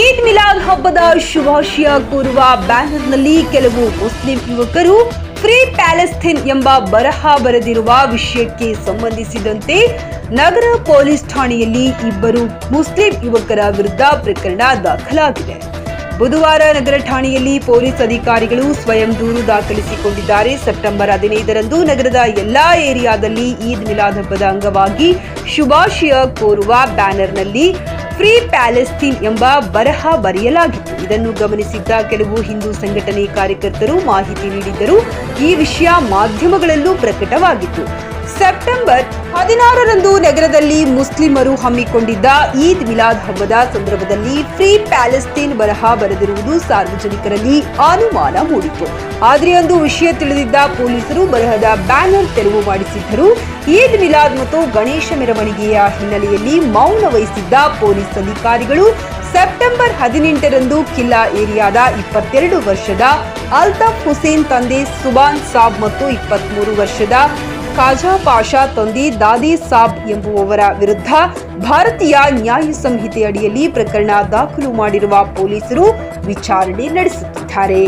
ಈದ್ ಮಿಲಾದ್ ಹಬ್ಬದ ಶುಭಾಶಯ ಕೋರುವ ಬ್ಯಾನರ್ನಲ್ಲಿ ಕೆಲವು ಮುಸ್ಲಿಂ ಯುವಕರು ಫ್ರೀ ಪ್ಯಾಲೆಸ್ಥಿನ್ ಎಂಬ ಬರಹ ಬರೆದಿರುವ ವಿಷಯಕ್ಕೆ ಸಂಬಂಧಿಸಿದಂತೆ ನಗರ ಪೊಲೀಸ್ ಠಾಣೆಯಲ್ಲಿ ಇಬ್ಬರು ಮುಸ್ಲಿಂ ಯುವಕರ ವಿರುದ್ಧ ಪ್ರಕರಣ ದಾಖಲಾಗಿದೆ. ಬುಧವಾರ ನಗರ ಠಾಣೆಯಲ್ಲಿ ಪೊಲೀಸ್ ಅಧಿಕಾರಿಗಳು ಸ್ವಯಂ ದೂರು ದಾಖಲಿಸಿಕೊಂಡಿದ್ದಾರೆ. ಸೆಪ್ಟೆಂಬರ್ ಹದಿನೈದರಂದು ನಗರದ ಎಲ್ಲಾ ಏರಿಯಾದಲ್ಲಿ ಈದ್ ಮಿಲಾದ್ ಹಬ್ಬದ ಅಂಗವಾಗಿ ಶುಭಾಶಯ ಕೋರುವ ಬ್ಯಾನರ್ನಲ್ಲಿ ಫ್ರೀ ಪ್ಯಾಲೆಸ್ತೀನ್ ಎಂಬ ಬರಹ ಬರೆಯಲಾಗಿತ್ತು. ಇದನ್ನು ಗಮನಿಸಿದ್ದ ಕೆಲವು ಹಿಂದೂ ಸಂಘಟನೆ ಕಾರ್ಯಕರ್ತರು ಮಾಹಿತಿ ನೀಡಿದ್ದರು. ಈ ವಿಷಯ ಮಾಧ್ಯಮಗಳಲ್ಲೂ ಪ್ರಕಟವಾಗಿತ್ತು. ಸೆಪ್ಟೆಂಬರ್ ಹದಿನಾರರಂದು ನಗರದಲ್ಲಿ ಮುಸ್ಲಿಮರು ಹಮ್ಮಿಕೊಂಡಿದ್ದ ಈದ್ ಮಿಲಾದ್ ಹಬ್ಬದ ಸಂದರ್ಭದಲ್ಲಿ ಫ್ರೀ ಪ್ಯಾಲೆಸ್ತೀನ್ ಬರಹ ಬರೆದಿರುವುದು ಸಾರ್ವಜನಿಕರಲ್ಲಿ ಅನುಮಾನ ಮೂಡಿತು ಆದರೆ ಒಂದು ವಿಷಯ ತಿಳಿದಿದ್ದ ಪೊಲೀಸರು ಬರಹದ ಬ್ಯಾನರ್ ತೆರವು ಮಾಡಿಸಿದ್ದರು. ಈದ್ ಮಿಲಾದ್ ಮತ್ತು ಗಣೇಶ ಮೆರವಣಿಗೆಯ ಹಿನ್ನೆಲೆಯಲ್ಲಿ ಮೌನ ವಹಿಸಿದ್ದ ಪೊಲೀಸ್ ಅಧಿಕಾರಿಗಳು ಸೆಪ್ಟೆಂಬರ್ ಹದಿನೆಂಟರಂದು ಕಿಲ್ಲಾ ಏರಿಯಾದ ಇಪ್ಪತ್ತೆರಡು ವರ್ಷದ ಅಲ್ತಾಫ್ ಹುಸೇನ್ ತಂದೆ ಸುಬಾನ್ ಸಾಬ್ ಮತ್ತು ಇಪ್ಪತ್ಮೂರು ವರ್ಷದ ಖಾಜಾ ಪಾಷಾ ತಂದೆ ದಾದಿ ಸಾಬ್ ಎಂಬುವವರ ವಿರುದ್ಧ ಭಾರತೀಯ ನ್ಯಾಯ ಸಂಹಿತೆ ಅಡಿಯಲ್ಲಿ ಪ್ರಕರಣ ದಾಖಲು ಮಾಡಿರುವ ಪೊಲೀಸರು ವಿಚಾರಣೆ ನಡೆಸುತ್ತಿದ್ದಾರೆ.